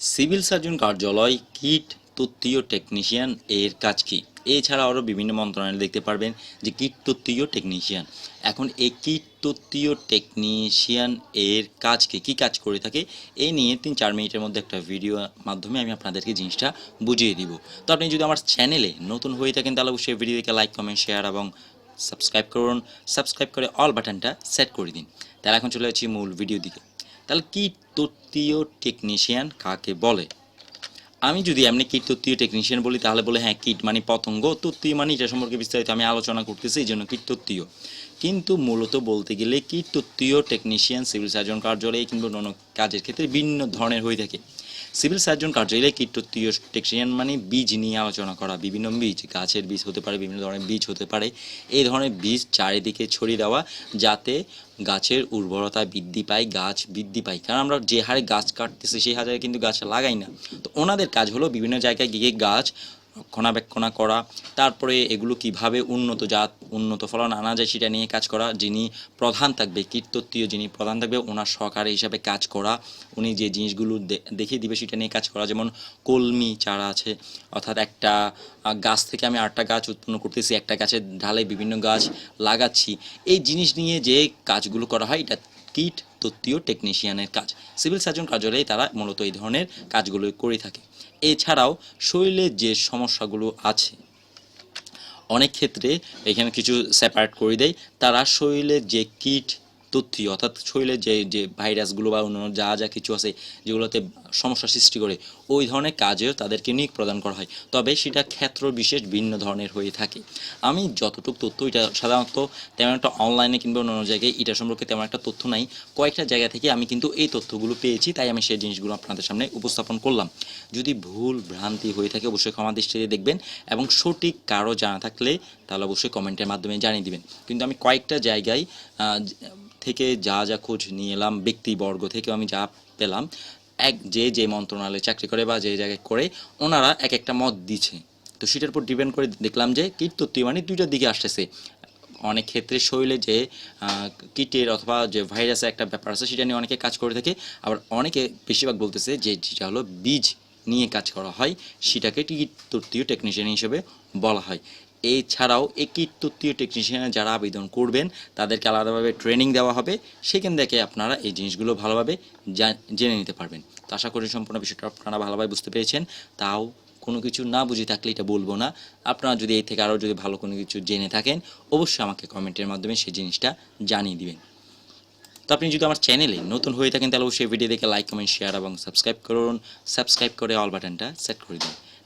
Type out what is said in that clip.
Civil surgeon কার্যালয়, kit তত্ত্বীয় technician এর কাজ কি? এছাড়া আরও বিভিন্ন মন্ত্রণালয় দেখতে পারবেন যে কিট তত্ত্বীয় টেকনিশিয়ান। এখন এই কিট তত্ত্বীয় টেকনিশিয়ান এর কাজ কি? কাজ করে থাকে? এই নিয়ে তিন চার মিনিটের মধ্যে একটা ভিডিও মাধ্যমে আমি আপনাদেরকে জিনিসটা বুঝিয়ে দিব। তো আপনি যদি আমার চ্যানেলে নতুন হয়ে থাকেন, তাহলে অবশ্যই ভিডিওকে লাইক কমেন্ট শেয়ার এবং সাবস্ক্রাইব করুন। সাবস্ক্রাইব করে অল বাটনটা সেট করে দিন। তাহলে এখন চলে যাচ্ছি মূল ভিডিও দিকে। তাহলে কি তত্ত্বীয় টেকনিশিয়ান কাকে বলে? আমি যদি এমনি কীট তত্ত্বীয় টেকনিশিয়ান বলি, তাহলে বলে হ্যাঁ কীট মানে পতঙ্গ, তত্ত্বীয় মানে এটা সম্পর্কে বিস্তারিত আমি আলোচনা করতেছি, এই জন্য কীট তত্ত্বীয়। কিন্তু মূলত বলতে গেলে কীট তত্ত্বীয় টেকনিশিয়ান সিভিল সার্জন কার্যালয়ে কিংবা অন্য কাজের ক্ষেত্রে ভিন্ন ধরনের হয়ে থাকে। সিভিল সার্জন কার্যালয়ে কীটতীয় টেকসিয়ান মানে বীজ নিয়ে আলোচনা করা, বিভিন্ন বীজ, গাছের বীজ হতে পারে, বিভিন্ন ধরনের বীজ হতে পারে। এই ধরনের বীজ চারিদিকে ছড়িয়ে দেওয়া যাতে গাছের উর্বরতা বৃদ্ধি পায়, গাছ বৃদ্ধি পায়। কারণ আমরা যে হারে গাছ কাটতেছি, সেই হারে কিন্তু গাছ লাগাই না। তো ওনাদের কাজ হলো বিভিন্ন জায়গায় গিয়ে গাছ রক্ষণাবেক্ষণা করা, তারপরে এগুলো কীভাবে উন্নত জাত, উন্নত ফলন আনা যায় সেটা নিয়ে কাজ করা, যিনি প্রধান থাকবে কীর্তত্বীয় যিনি প্রধান থাকবে, ওনার সহকারে হিসাবে কাজ করা, উনি যে জিনিসগুলো দেখিয়ে দিবে সেটা নিয়ে কাজ করা, যেমন কলমি চারা আছে, অর্থাৎ একটা গাছ থেকে আমি আটটা গাছ উৎপন্ন করতেছি, একটা গাছের ঢালে বিভিন্ন গাছ লাগাচ্ছি, এই জিনিস নিয়ে যে কাজগুলো করা হয়, এটা কীট তত্ত্বীয় টেকনিশিয়ানের কাজ। সিভিল সার্জন কার্যালয়ে তারা মূলত এই ধরনের কাজগুলো করে থাকে। এছাড়াও শরীরের যে সমস্যাগুলো আছে, অনেক ক্ষেত্রে এখানে কিছু সেপারেট করে দেয়। তারা শরীরের যে কিট তথ্য অর্থাৎ শরীরে যে যে ভাইরাসগুলো বা অন্যান্য যা যা কিছু আছে যেগুলোতে সমস্যা সৃষ্টি করে, ওই ধরনের কাজেও তাদেরকে নিয়োগ প্রদান করা হয়। তবে সেটা ক্ষেত্র বিশেষ ভিন্ন ধরনের হয়ে থাকে। আমি যতটুকু তথ্য, এটা সাধারণত তেমন একটা অনলাইনে কিংবা অন্যান্য জায়গায়, এটা সম্পর্কে তেমন একটা তথ্য নাই। কয়েকটা জায়গা থেকে আমি কিন্তু এই তথ্যগুলো পেয়েছি, তাই আমি সেই জিনিসগুলো আপনাদের সামনে উপস্থাপন করলাম। যদি ভুল ভ্রান্তি হয়ে থাকে, অবশ্যই ক্ষমা দৃষ্টিতে দেখবেন এবং সঠিক কারও জানা থাকলে, তাহলে অবশ্যই কমেন্টের মাধ্যমে জানিয়ে দিবেন। কিন্তু আমি কয়েকটা জায়গায় থেকে যা যা খোঁজ নিয়ে এলাম, ব্যক্তিবর্গ থেকে আমি যা পেলাম, এক যে যে মন্ত্রণালয়ে চাকরি করে বা যে জায়গায় করে, ওনারা এক একটা মত দিচ্ছে তো সেটার উপর ডিপেন্ড করে দেখলাম যে কীট মানে দুইটার দিকে আসতেছে। অনেক ক্ষেত্রে শরীরে যে কীটের অথবা যে ভাইরাসের একটা ব্যাপার আছে, সেটা নিয়ে অনেকে কাজ করে থাকে। আবার অনেকে বেশিরভাগ বলতেছে যে যেটা হলো বীজ নিয়ে কাজ করা হয়, সেটাকে টিকিট তত্ত্বীয় টেকনিশিয়ান হিসেবে বলা হয়। এছাড়াও এই কীট তত্ত্বীয় টেকনিশিয়ানে যারা আবেদন করবেন, তাদেরকে আলাদাভাবে ট্রেনিং দেওয়া হবে। সেখান থেকে আপনারা এই জিনিসগুলো ভালোভাবে জেনে নিতে পারবেন। তো আশা করি সম্পূর্ণ বিষয়টা আপনারা ভালোভাবে বুঝতে পেরেছেন। তাও কোনো কিছু না বুঝে থাকলে এটা বলব না। আপনারা যদি এই থেকে আরও যদি ভালো কোনো কিছু জেনে থাকেন, অবশ্যই আমাকে কমেন্টের মাধ্যমে সেই জিনিসটা জানিয়ে দিবেন। তো আপনি যদি আমার চ্যানেলে নতুন হয়ে থাকেন, তাহলে অবশ্যই ভিডিও দেখে লাইক কমেন্ট শেয়ার এবং সাবস্ক্রাইব করুন। সাবস্ক্রাইব করে অল বাটনটা সেট করে দিন।